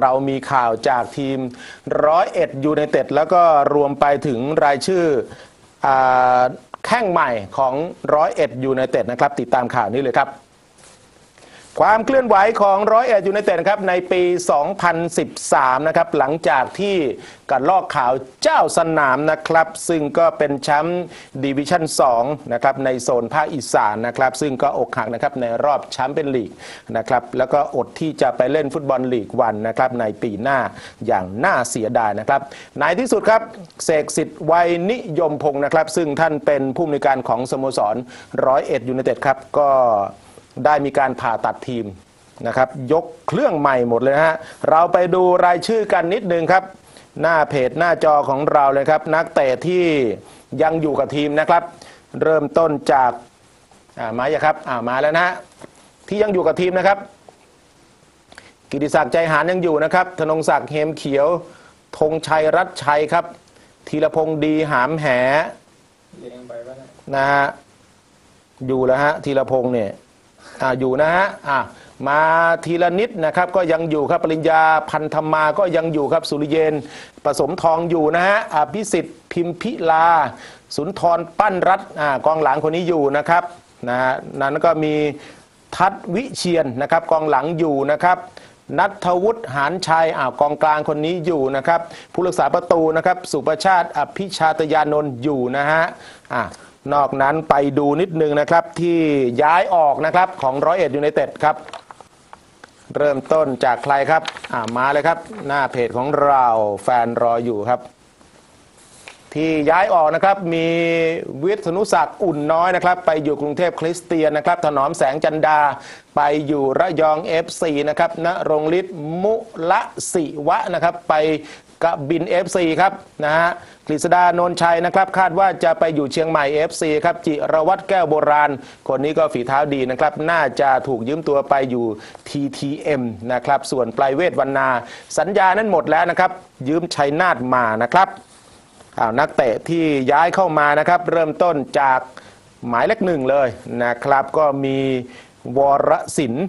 เรามีข่าวจากทีมร้อยเอ็ดยูไนเต็ดแล้วก็รวมไปถึงรายชื่ออแข้งใหม่ของร้อยเอ็ดยูไนเต็ดนะครับ ติดตามข่าวนี้เลยครับ ความเคลื่อนไหวของร้อยเอ็ดยูไนเต็ดนะครับในปี 2013 นะครับหลังจากที่กัดลอกข่าวเจ้าสนามนะครับ ซึ่งก็เป็นแชมป์ดิวิชั่น2นะครับในโซนภาคอีสานนะครับ ซึ่งก็อกหักนะครับในรอบแชมเปี้ยนลีกนะครับแล้วก็อดที่จะไปเล่นฟุตบอลลีกวันนะครับในปีหน้าอย่างน่าเสียดายนะครับในที่สุดครับเสกสิทธิ์วัยนิยมพงศ์นะครับ ซึ่งท่านเป็นผู้อำนวยการของสโมสรร้อยเอ็ดยูไนเต็ดครับก็ ได้มีการผ่าตัดทีมนะครับ ยกเครื่องใหม่หมดเลยฮะเราไปดูรายชื่อกันนิดนึงครับ หน้าเพจหน้าจอของเราเลยครับ นักเตะที่ยังอยู่กับทีมนะครับ เริ่มต้นจากอ่ามาอย่าครับอ่ามาแล้วนะฮะที่ยังอยู่กับทีมนะครับ กิติศักดิ์ใจหานยังอยู่นะครับ ธนงศักดิ์เฮมเขียวธงชัยรัตชัยครับธีรพงษ์ดีหามแหนะฮะอยู่แล้วฮะธีรพงษ์เนี่ย อ่าอยู่นะฮะอะมาทีละนิดนะครับก็ยังอยู่ครับปริญญาพันธรมาก็ยังอยู่ครับสุริเยนผสมทองอยู่นะฮะอภิสิทธิ์พิมพิลา สุนทรปั้นรัตอ่ากองหลังคนนี้อยู่นะครับนะนั้นก็มีทัศวิเชียนนะครับกองหลังอยู่นะครับนัทวุฒิหานชัยอ่าวกองกลางคนนี้อยู่นะครับผู้รักษาประตูนะครับสุประชาติอภิชาตยานนท์อยู่นะฮะอะ นอกนั้นไปดูนิดนึงนะครับที่ย้ายออกนะครับของร้อยเอ็ดยูไนเต็ดครับ เริ่มต้นจากใครครับอ่ามาเลยครับ หน้าเพจของเราแฟนรออยู่ครับ ที่ย้ายออกนะครับมีวิทนุศักดิ์อุ่นน้อยนะครับ ไปอยู่กรุงเทพคริสเตียนนะครับ ถนอมแสงจันดา ไปอยู่ระยอง FC นะครับณรงฤทธิ์มุละศิวะนะครับ ไป กบิน FC ครับนะฮะกฤษดานนชัยนะครับ คาดว่าจะไปอยู่เชียงใหม่ FC ครับจิรวัตรแก้วโบราณ คนนี้ก็ฝีเท้าดีนะครับ น่าจะถูกยืมตัวไปอยู่ TTM นะครับส่วนปลายเวทวันนา สัญญานั้นหมดแล้วนะครับ ยืมชัยนาทมานะครับอานักเตะที่ย้ายเข้ามานะครับ เริ่มต้นจากหมายเลขหนึ่งเลยนะครับ ก็มีวรศิลป์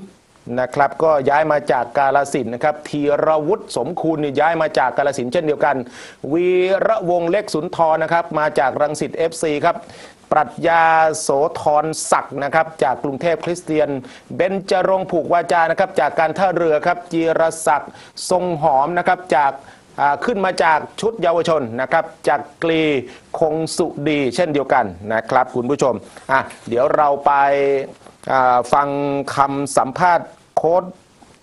นะครับก็ย้ายมาจากกาลสินนะครับธีรวุฒิสมคูณนี่ย้ายมาจากกาลสินเช่นเดียวกัน วีระวงเล็กสุนทรนะครับมาจากรังสิต FC ครับปรัชญาโสธรศักดิ์นะครับจากกรุงเทพคริสเตียน เบนจรงผูกวาจานะครับจากการท่าเรือครับจีรศักดิ์ทรงหอมนะครับจาก ขึ้นมาจากชุดเยาวชนนะครับจากกรีคงสุดีเช่นเดียวกันนะครับคุณผู้ชมอะเดี๋ยวเราไปฟังคำสัมภาษณ์โค้ด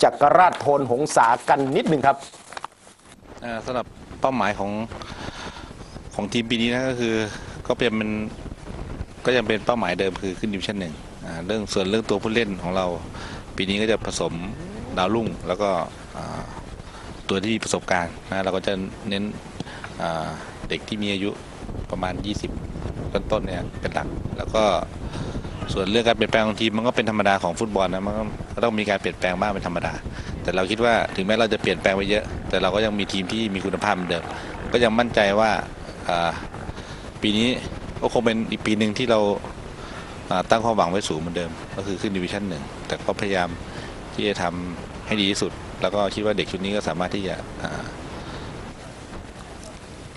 จักรราชโทนหงษากันนิดหนึ่งครับสำหรับเป้าหมายของของทีมปีนี้นะก็คือก็เป็นมันก็ยังเป็นเป้าหมายเดิมคือขึ้นดิวิชั่นหนึ่งเรื่องส่วนเรื่องตัวผู้เล่นของเรา ปีนี้ก็จะผสมดาวรุ่งแล้วก็ ตัวที่มีประสบการณ์นะเราก็จะเน้นเด็กที่มีอายุประมาณ 20 ต้นต้นเนี่ยเป็นหลัก แล้วก็ส่วนเรื่องการเปลี่ยนแปลงของทีมมันก็เป็นธรรมดาของฟุตบอลนะมันก็ต้องมีการเปลี่ยนแปลงบ้างเป็นธรรมดา แต่เราคิดว่าถึงแม้เราจะเปลี่ยนแปลงไปเยอะ แต่เราก็ยังมีทีมที่มีคุณภาพเหมือนเดิมก็ยังมั่นใจว่าปีนี้ก็คงเป็นอีกปีหนึ่งที่เราอ่าตั้งความหวังไว้สูงเหมือนเดิม ก็คือขึ้นดิวิชั่นหนึ่งแต่ก็พยายามที่จะทำให้ดีที่สุด แล้วก็คิดว่าเด็กชุดนี้ก็สามารถที่จะอ่า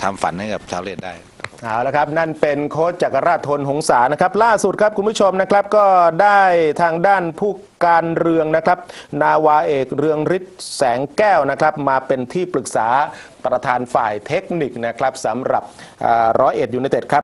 ทำฝันให้กับชาวเลดได้เอาละครับ นั่นเป็นโค้ชจักรราชทนหงษานะครับ ล่าสุดครับคุณผู้ชมนะครับก็ได้ทางด้านผู้การเรืองนะครับ นาวาเอกเรืองฤทธิ์แสงแก้วนะครับ มาเป็นที่ปรึกษาประธานฝ่ายเทคนิคนะครับสำหรับร้อยเอ็ดยูไนเต็ดครับ